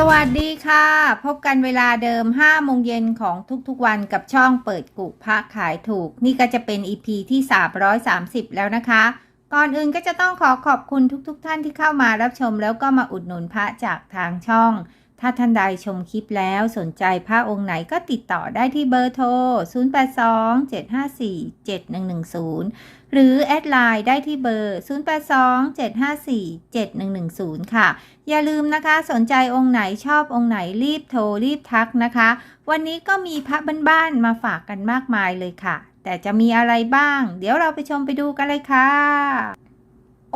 สวัสดีค่ะ พบกันเวลาเดิม5โมงเย็นของทุกๆวันกับช่องเปิดกุพระขายถูก นี่ก็จะเป็น EP ที่ 330 แล้วนะคะ ก่อนอื่นก็จะต้องขอขอบคุณทุกๆทท่านที่เข้ามารับชมแล้วก็มาอุดหนุนพระจากทางช่อง ถ้าท่านใดชมคลิปแล้วสนใจพระองค์ไหนก็ติดต่อได้ที่เบอร์โทร 0827547110 หรือแอดไลน์ได้ที่เบอร์ 0827547110 ค่ะ อย่าลืมนะคะสนใจองค์ไหนชอบองค์ไหนรีบโทรรีบทักนะคะ วันนี้ก็มีพระบ้านๆมาฝากกันมากมายเลยค่ะ แต่จะมีอะไรบ้าง เดี๋ยวเราไปชมไปดูกันเลยค่ะ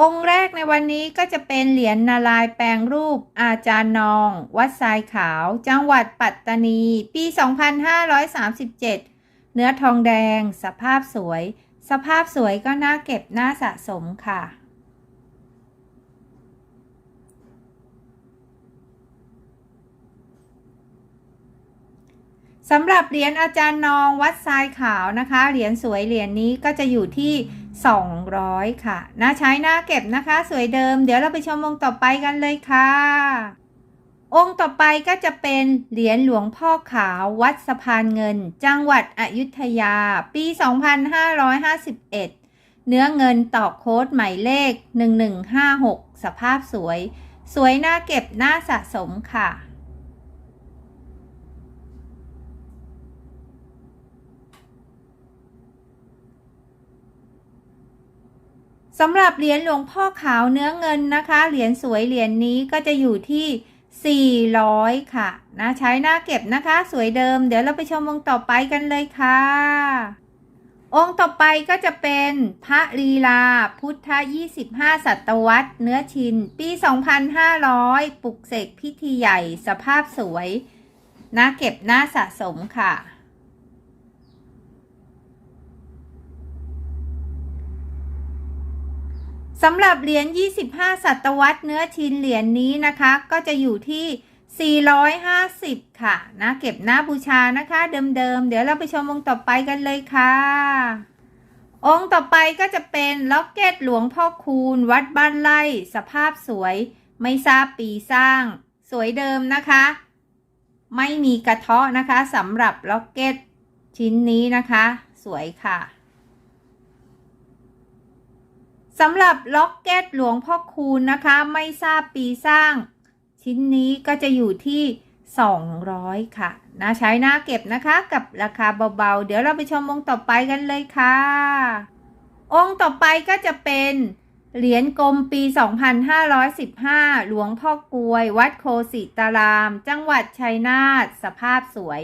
องค์แรกในวันนี้ก็จะเป็นเหรียญนารายแปลงรูปอาจารย์นอง วัดทรายขาว จังหวัดปัตตานี ปี 2537 เนื้อทองแดง สภาพสวย สภาพสวยก็น่าเก็บน่าสะสมค่ะ สำหรับเหรียญอาจารย์นองวัดทรายขาวนะคะ เหรียญสวยเหรียญนี้ก็จะอยู่ที่ 200 ค่ะ น่าใช้น่าเก็บนะคะ สวยเดิม เดี๋ยวเราไปชมองค์ต่อไปกันเลยค่ะ องค์ต่อไปก็จะเป็นเหรียญหลวงพ่อขาววัดสะพานเงิน จังหวัดอยุธยา ปี 2551 เนื้อเงินต่อโค้ดหมายเลข 1156 สภาพสวย สวยน่าเก็บน่าสะสมค่ะ สำหรับเหรียญหลวงพ่อขาวเนื้อเงินนะคะ เหรียญสวยเหรียญนี้ก็จะอยู่ที่ 400 ค่ะนะใช้หน้าเก็บนะคะ สวยเดิม เดี๋ยวเราไปชมองค์ต่อไปกันเลยค่ะ องค์ต่อไปก็จะเป็นพระลีลา พุทธ 25ศตวรรษ เนื้อชิน ปี 2500 ปลุกเสกพิธีใหญ่ สภาพสวยหน่าเก็บหน่าสะสมค่ะ สำหรับเหรียญ 25 ศตวรรษเนื้อชิ้นเหรียญนี้นะคะ ก็จะอยู่ที่ 450 ค่ะ นะ เก็บหน้าบูชานะคะ เดิมๆ เดี๋ยวเราไปชมองค์ต่อไปกันเลยค่ะ องค์ต่อไปก็จะเป็นล็อกเก็ตหลวงพ่อคูณ วัดบ้านไร่ สภาพสวย ไม่ทราบปีสร้าง สวยเดิมนะคะ ไม่มีกระเทาะนะคะสำหรับล็อกเก็ตชิ้นนี้นะคะ สวยค่ะ สำหรับล็อกเก็ตหลวงพ่อคูณนะคะ ไม่ทราบปีสร้าง ชิ้นนี้ก็จะอยู่ที่ 200 ค่ะนะใช้หน้าเก็บนะคะกับราคาเบาๆ เดี๋ยวเราไปชมองค์ต่อไปกันเลยค่ะ องค์ต่อไปก็จะเป็นเหรียญกรมปี 2515 หลวงพ่อกลวย วัดโคสิตาราม จังหวัดชัยนาทสภาพสวย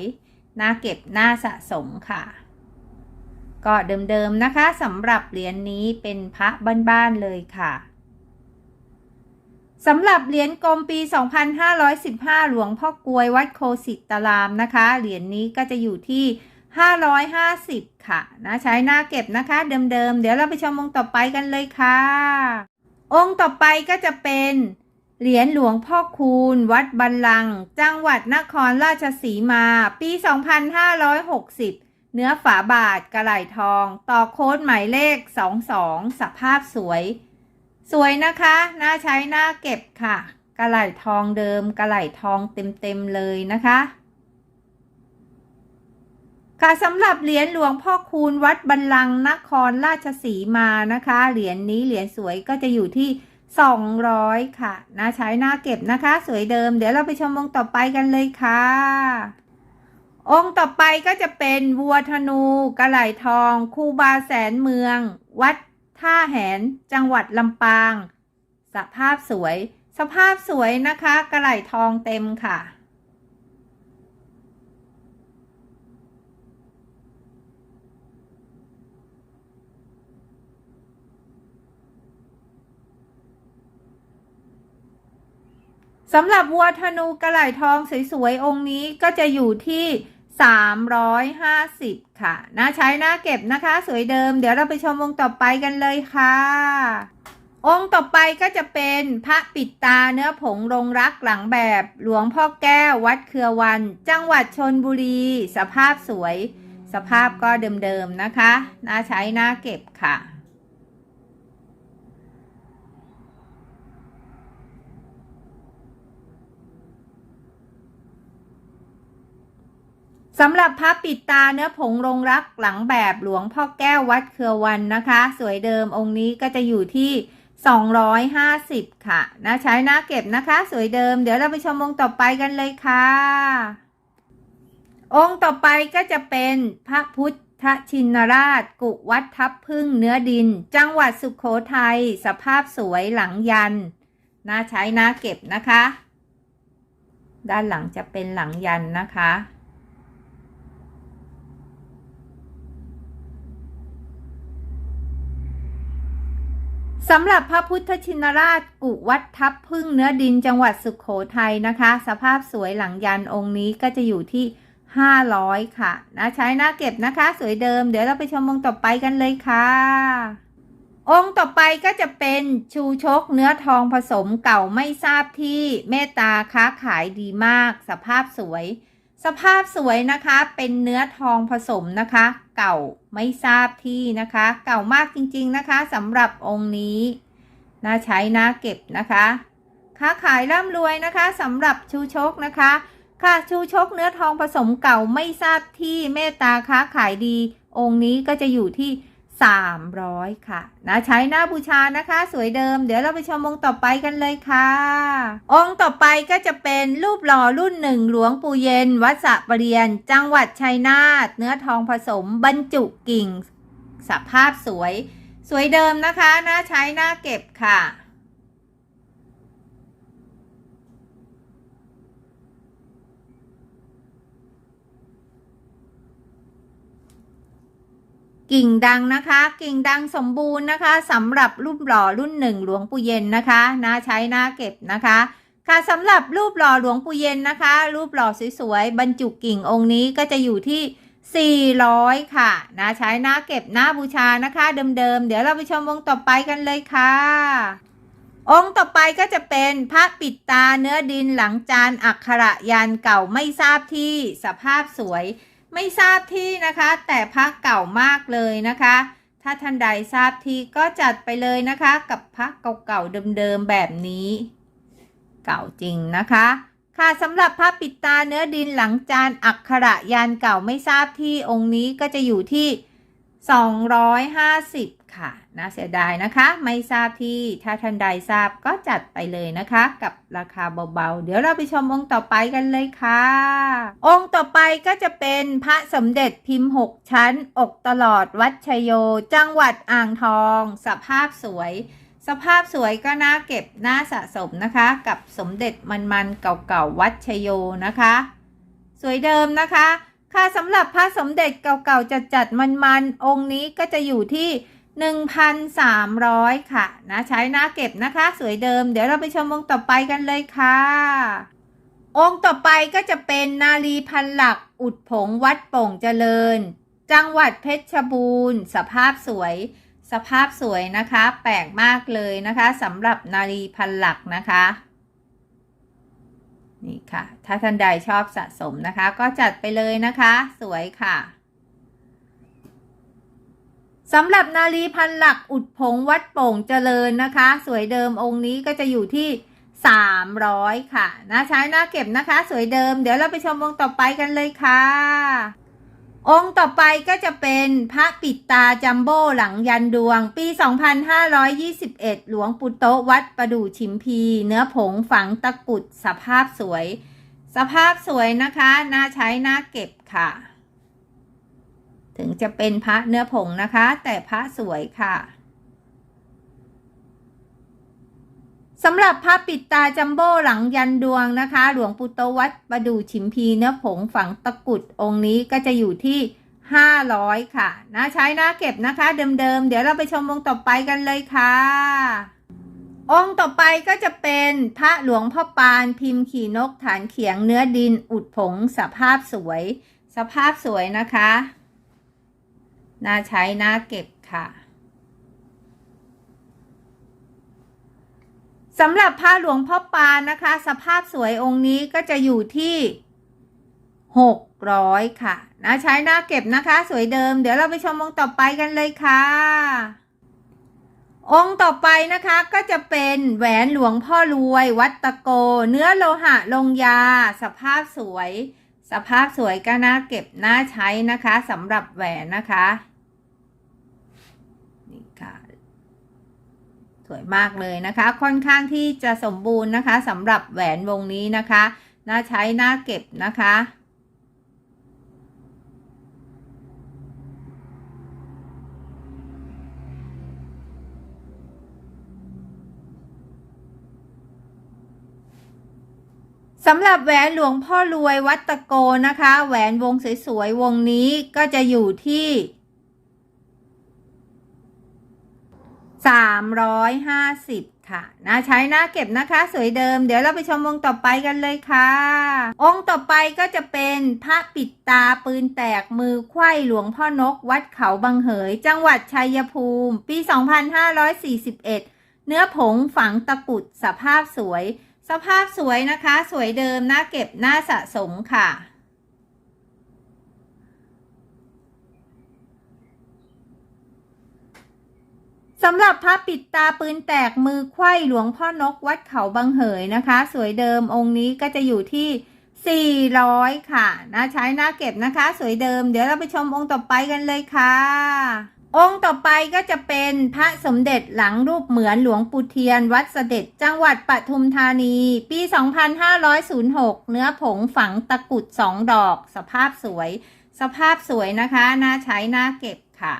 น่าเก็บน่าสะสมค่ะ ก็เดิมๆนะคะสำหรับเหรียญนนี้เป็นพระบ้านๆเลยค่ะสำหรับเหรียญกรมปี 2515 หลวงพ่อกลวยวัดโคสิตารามนะคะ เหรียญนนี้ก็จะอยู่ที่ 550 ค่ะนะใช้หน้าเก็บนะคะเดิมๆ เดี๋ยวเราไปชมองค์ต่อไปกันเลยค่ะ องค์ต่อไปก็จะเป็นเหรียญหลวงพ่อคูณ วัดบันลัง จังหวัดนครราชสีมา ปี 2560 เนื้อฝาบาทกระไหล่ทอง ต่อโค้ดหมายเลข 22 สภาพสวย สวยนะคะ น่าใช้น่าเก็บค่ะ กระไหล่ทองเดิม กระไหล่ทองเต็มๆเลยนะคะ ค่ะสำหรับเหรียญหลวงพ่อคูณวัดบันลังนครราชสีมานะคะ เหรียญนนี้เหรียญสวยก็จะอยู่ที่ 200 ค่ะ น่าใช้น่าเก็บนะคะ สวยเดิม เดี๋ยวเราไปชมองต่อไปกันเลยค่ะ องค์ต่อไปก็จะเป็นวัวธนูกระไหลทองคูบาแสนเมือง วัดท่าแหน จังหวัดลำปาง สภาพสวย สภาพสวยนะคะกระไหลทองเต็มค่ะสำหรับวัวธนูกระไหล่ทองสวยๆองค์นี้ก็จะอยู่ที่ 350 ค่ะ น่าใช้น่าเก็บนะคะ สวยเดิม เดี๋ยวเราไปชมองค์ต่อไปกันเลยค่ะ องค์ต่อไปก็จะเป็นพระปิดตาเนื้อผงรงรักหลังแบบ หลวงพ่อแก้ววัดเครือวัน จังหวัดชนบุรี สภาพสวย สภาพก็เดิมๆนะคะ น่าใช้น่าเก็บค่ะ สำหรับพระปิดตาเนื้อผงลงรักหลังแบบหลวงพ่อแก้ววัดเครือวันนะคะ สวยเดิมองค์นี้ก็จะอยู่ที่ 250 ค่ะนะใช้หน้าเก็บนะคะ สวยเดิม เดี๋ยวเราไปชมองค์ต่อไปกันเลยค่ะ องค์ต่อไปก็จะเป็นพระพุทธชินราช กุวัดทับพึ่งเนื้อดิน จังหวัดสุขโขทัยสภาพสวยหลังยันน่าใช้น่าเก็บนะคะ ด้านหลังจะเป็นหลังยันนะคะ สำหรับพระพุทธชินราชกุวัดทับพึ่งเนื้อดินจังหวัดสุขโขทัยนะคะ สภาพสวยหลังยันองค์นี้ก็จะอยู่ที่ 500 ค่ะนะใช้หน้าเก็บนะคะ สวยเดิมเดี๋ยวเราไปชมองค์ต่อไปกันเลยค่ะ องค์ต่อไปก็จะเป็นชูชกเนื้อทองผสมเก่าไม่ทราบที่เมตตาค้าขายดีมาก สภาพสวย สภาพสวยนะคะเป็นเนื้อทองผสมนะคะ เก่าไม่ทราบที่นะคะ เก่ามากจริงๆนะคะสำหรับองค์นี้น่าใช้น่าเก็บนะคะ ค้าขายร่ำรวยนะคะสำหรับชูชกนะคะ ค่ะชูชกเนื้อทองผสมเก่าไม่ทราบที่เมตตาค้าขายดี องค์นี้ก็จะอยู่ที่ 300 ค่ะนะใช้หน้าบูชานะคะ สวยเดิม เดี๋ยวเราไปชมองค์ต่อไปกันเลยค่ะ องค์ต่อไปก็จะเป็นรูปหล่อรุ่นหนึ่งหลวงปู่เย็น วัดสระปรียน จังหวัดชัยนาทเนื้อทองผสมบรรจุกิ่งสภาพสวย สวยเดิมนะคะน่าใช้หน้าเก็บค่ะ กิ่งดังนะคะ กิ่งดังสมบูรณ์นะคะสำหรับรูปหล่อรุ่นหนึ่งหลวงปู่เย็นนะคะน่าใช้น่าเก็บนะคะ ค่ะสำหรับรูปหล่อหลวงปู่เย็นนะคะ รูปหล่อสวยๆบรรจุกิ่งองค์นี้ก็จะอยู่ที่ 400 ค่ะนะใช้หน้าเก็บหน้าบูชานะคะ เดิมๆ เดี๋ยวเราไปชมองค์ต่อไปกันเลยค่ะ องค์ต่อไปก็จะเป็นพระปิดตาเนื้อดินหลังจานอักขระยันเก่าไม่ทราบที่สภาพสวย ไม่ทราบที่นะคะ แต่พระเก่ามากเลยนะคะ ถ้าท่านใดทราบที่ก็จัดไปเลยนะคะ กับพระเก่าๆเดิมๆแบบนี้ เก่าจริงนะคะ ค่ะสำหรับพระปิดตาเนื้อดินหลังจานอักขระยานเก่าไม่ทราบที่องค์นี้ก็จะอยู่ที่ 250 ค่ะนะเสียดายนะคะ ไม่ทราบที่ถ้าท่านใดทราบก็จัดไปเลยนะคะ กับราคาเบาๆ เดี๋ยวเราไปชมองค์ต่อไปกันเลยค่ะ องค์ต่อไปก็จะเป็นพระสมเด็จพิมพ์ 6 ชั้น อกตลอดวัดชยโย จังหวัดอ่างทอง สภาพสวย สภาพสวยก็น่าเก็บน่าสะสมนะคะ กับสมเด็จมันๆเก่าๆวัดชยโยนะคะ สวยเดิมนะคะค่ะสำหรับพระสมเด็จเก่าๆจัดๆมันๆ องค์นี้ก็จะอยู่ที่ 1,300 ค่ะนะใช้หน้าเก็บนะคะ สวยเดิม เดี๋ยวเราไปชมองค์ต่อไปกันเลยค่ะ องค์ต่อไปก็จะเป็นนาลีพันหลักอุดผงวัดโป่งเจริญ จังหวัดเพชรบูรณ์ สภาพสวย สภาพสวยนะคะ แปลกมากเลยนะคะสำหรับนาลีพันหลักนะคะนี่ค่ะ ถ้าท่านใดชอบสะสมนะคะ ก็จัดไปเลยนะคะ สวยค่ะ สำหรับนาลีพันหลักอุดผงวัดโป่งเจริญนะคะ สวยเดิมองค์นี้ก็จะอยู่ที่ 300 ค่ะนะใช้หน้าเก็บนะคะ สวยเดิม เดี๋ยวเราไปชมองค์ต่อไปกันเลยค่ะ องค์ต่อไปก็จะเป็นพระปิดตาจัมโบ้หลังยันดวง ปี 2521 หลวงปู่โตวัดประดู่ชิมพี เนื้อผงฝังตะกุดสภาพสวย สภาพสวยนะคะน่าใช้น่าเก็บค่ะ ถึงจะเป็นพระเนื้อผงนะคะ แต่พระสวยค่ะสำหรับพระปิดตาจัมโบ้หลังยันดวงนะคะ หลวงปู่โตวัดประดู่ชิมพีเนื้อผงฝังตะกุดองค์นี้ก็จะอยู่ที่ 500 ค่ะนะใช้หน้าเก็บนะคะ เดิมๆ เดี๋ยวเราไปชมองค์ต่อไปกันเลยค่ะ องค์ต่อไปก็จะเป็นพระหลวงพ่อปานพิมพ์ขี่นกฐานเขียงเนื้อดินอุดผงสภาพสวย สภาพสวยนะคะ น่าใช้น่าเก็บค่ะสำหรับผ้าหลวงพ่อปานนะคะ สภาพสวยองค์นี้ก็จะอยู่ที่600ค่ะนะใช้หน้าเก็บนะคะ สวยเดิม เดี๋ยวเราไปชมองค์ต่อไปกันเลยค่ะ องค์ต่อไปนะคะก็จะเป็นแหวนหลวงพ่อรวย วัดตะโก เนื้อโลหะลงยา สภาพสวย สภาพสวยก็น่าเก็บน่าใช้นะคะสำหรับแหวนนะคะนี่ค่ะสวยมากเลยนะคะ ค่อนข้างที่จะสมบูรณ์นะคะสำหรับแหวนวงนี้นะคะ น่าใช้น่าเก็บนะคะ สำหรับแหวนหลวงพ่อรวยวัดตะโกนะคะ แหวนวงสวยๆวงนี้ก็จะอยู่ที่ 350 ค่ะนะใช้หน้าเก็บนะคะ สวยเดิม เดี๋ยวเราไปชมวงต่อไปกันเลยค่ะ องค์ต่อไปก็จะเป็นพระปิดตาปืนแตกมือไขว้หลวงพ่อนก วัดเขาบางเหย จังหวัดชัยภูมิ ปี 2541 เนื้อผงฝังตะกุดสภาพสวย สภาพสวยนะคะ สวยเดิมน่าเก็บน่าสะสมค่ะ สำหรับพระปิดตาปืนแตกมือไขว้หลวงพ่อนกวัดเขาบางเหยนะคะ สวยเดิมองค์นี้ก็จะอยู่ที่ 400 ค่ะนะใช้หน้าเก็บนะคะ สวยเดิม เดี๋ยวเราไปชมองค์ต่อไปกันเลยค่ะ องค์ต่อไปก็จะเป็นพระสมเด็จหลังรูปเหมือนหลวงปู่เทียน วัดเสด็จจังหวัดปทุมธานี ปี 2506 เนื้อผงฝังตะกรุดสองดอก สภาพสวย สภาพสวยนะคะ น่าใช้น่าเก็บค่ะ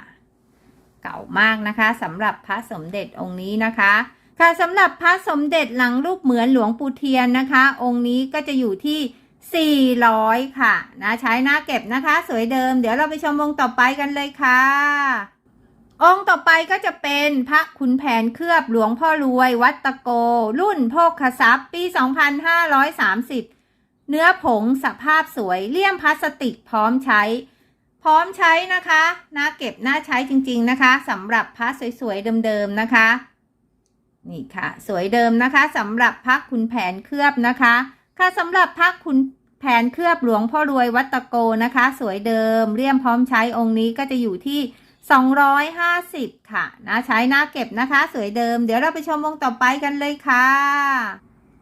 เก่ามากนะคะสำหรับพระสมเด็จองค์นี้นะคะ ค่ะสำหรับพระสมเด็จหลังรูปเหมือนหลวงปู่เทียนนะคะ องค์นี้ก็จะอยู่ที่400 ค่ะ นะใช้หน้าเก็บนะคะ สวยเดิม เดี๋ยวเราไปชมองต่อไปกันเลยค่ะ องค์ต่อไปก็จะเป็นพระขุนแผนเคลือบหลวงพ่อรวยวัตโก รุ่นโภคทรัพย์ ปี 2530 เนื้อผงสภาพสวยเลี่ยมพลาสติกพร้อมใช้ พร้อมใช้นะคะน่าเก็บน่าใช้จริง ๆนะคะสำหรับพระสวยๆเดิมๆนะคะ นี่ค่ะ สวยเดิมนะคะสำหรับพระขุนแผนเคลือบนะคะ ค่ะสำหรับพระขุนแผนเคลือบหลวงพ่อรวยวัตโกนะคะ สวยเดิมเลี่ยมพร้อมใช้องค์นี้ก็จะอยู่ที่ 250 ค่ะนะใช้หน้าเก็บนะคะ สวยเดิม เดี๋ยวเราไปชมองค์ต่อไปกันเลยค่ะ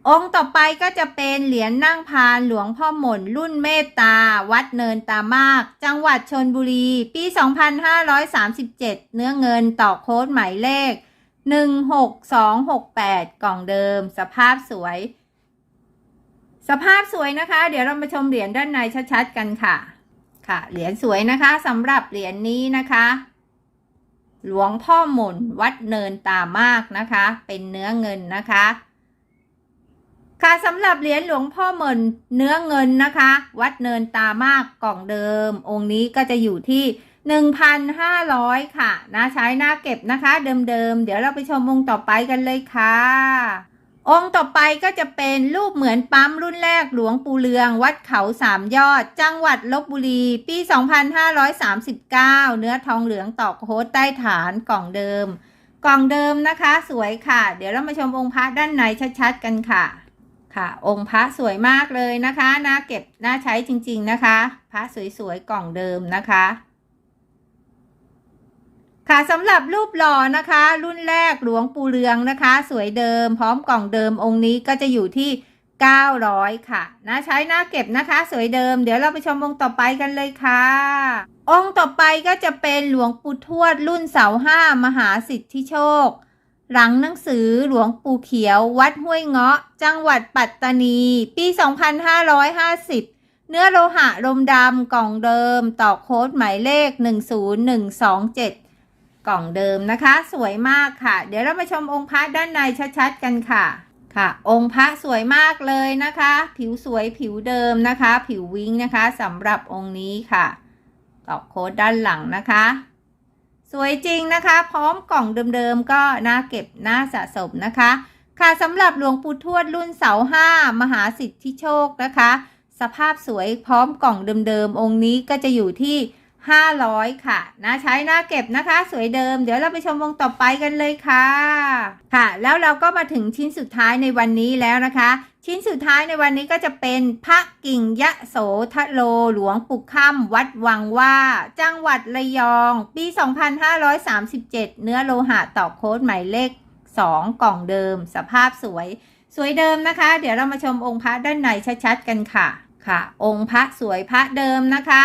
องค์ต่อไปก็จะเป็นเหรียญนั่งพานหลวงพ่อหม่นรุ่นเมตตา วัดเนินตามาก จังหวัดชนบุรี ปี 2537 เนื้อเงินต่อโค้ดหมายเลข 16268 กล่องเดิม สภาพสวย สภาพสวยนะคะ เดี๋ยวเรามาชมเหรียญด้านในชัดๆกันค่ะค่ะเหรียญสวยนะคะสำหรับเหรียญนี้นะคะ หลวงพ่อหม่นวัดเนินตามากนะคะ เป็นเนื้อเงินนะคะ ค่ะสำหรับเหรียญหลวงพ่อหม่นเนื้อเงินนะคะ วัดเนินตามากกล่องเดิม องค์นี้ก็จะอยู่ที่1,500 ค่ะนะใช้หน้าเก็บนะคะ เดิมๆเดี๋ยวเราไปชมองค์ต่อไปกันเลยค่ะ องค์ต่อไปก็จะเป็นรูปเหมือนปั๊มรุ่นแรกหลวงปู่เลือง วัดเขาสามยอด จังหวัดลบบุรี ปี 2539 เนื้อทองเหลืองตอกโค้ดใต้ฐานกล่องเดิม กล่องเดิมนะคะ สวยค่ะ เดี๋ยวเรามาชมองค์พระด้านในชัดๆกันค่ะ ค่ะ องค์พระสวยมากเลยนะคะน่าเก็บน่าใช้จริง ๆนะคะ พระสวยๆกล่องเดิมนะคะ ค่ะสำหรับรูปหล่อนะคะ รุ่นแรกหลวงปู่เรืองนะคะ สวยเดิม พร้อมกล่องเดิมองค์นี้ก็จะอยู่ที่ 900 ค่ะนะใช้หน้าเก็บนะคะ สวยเดิม เดี๋ยวเราไปชมองค์ต่อไปกันเลยค่ะ องค์ต่อไปก็จะเป็นหลวงปู่ทวด รุ่นเสาห้ามหาสิทธิโชค หลังหนังสือหลวงปู่เขียว วัดห้วยเงาะ จังหวัดปัตตานี ปี 2550เนื้อโลหะลมดำกล่องเดิม ต่อโค้ดหมายเลข 10127 กล่องเดิมนะคะ สวยมากค่ะ เดี๋ยวเรามาชมองค์พระด้านในชัดๆกันค่ะค่ะ องค์พระสวยมากเลยนะคะ ผิวสวยผิวเดิมนะคะ ผิววิ้งนะคะสำหรับองค์นี้ค่ะตอกโค้ดด้านหลังนะคะ สวยจริงนะคะ พร้อมกล่องเดิมๆก็น่าเก็บน่าสะสมนะคะ ค่ะสำหรับหลวงปู่ทวดรุ่นเสาห้ามหาสิทธิโชคนะคะ สภาพสวยพร้อมกล่องเดิมๆองค์นี้ก็จะอยู่ที่ 500 ค่ะนะใช้หน้าเก็บนะคะ สวยเดิม เดี๋ยวเราไปชมวงต่อไปกันเลยค่ะ ค่ะ แล้วเราก็มาถึงชิ้นสุดท้ายในวันนี้แล้วนะคะ ชิ้นสุดท้ายในวันนี้ก็จะเป็นพระกิ่งยะโสทะโลหลวงปู่ค่ำวัดวังว่า จังหวัดระยอง ปี 2537 เนื้อโลหะต่อโค้ดหมายเลข 2 กล่องเดิม สภาพสวย สวยเดิมนะคะ เดี๋ยวเรามาชมองค์พระด้านในชัดๆกันค่ะ ค่ะ องค์พระสวยพระเดิมนะคะ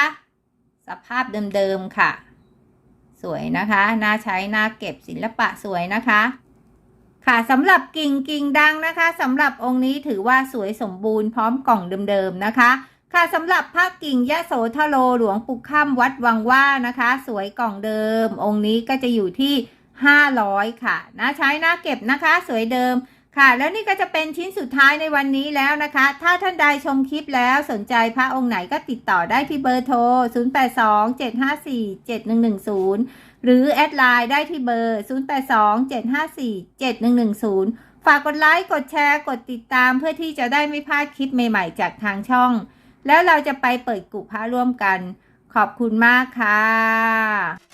สภาพเดิมๆค่ะ สวยนะคะ น่าใช้ น่าเก็บศิลปะสวยนะคะ ค่ะสำหรับกิ่งกิ่งดังนะคะสำหรับองค์นี้ถือว่าสวยสมบูรณ์พร้อมกล่องเดิมๆนะคะ ค่ะสำหรับพระกิ่งยะโสธโรหลวงปู่ค่ำวัดวังว่านะคะ สวยกล่องเดิม องค์นี้ก็จะอยู่ที่ 500 ค่ะนะใช้ น่าเก็บนะคะ สวยเดิม ค่ะ แล้วนี่ก็จะเป็นชิ้นสุดท้ายในวันนี้แล้วนะคะ ถ้าท่านใดชมคลิปแล้วสนใจพระองค์ไหนก็ติดต่อได้ที่เบอร์โทร 0827547110 หรือแอดไลน์ได้ที่เบอร์ 0827547110 ฝากกดไลค์ กดแชร์ กดติดตามเพื่อที่จะได้ไม่พลาดคลิปใหม่ๆ จากทางช่อง แล้วเราจะไปเปิดกุพระร่วมกัน ขอบคุณมากค่ะ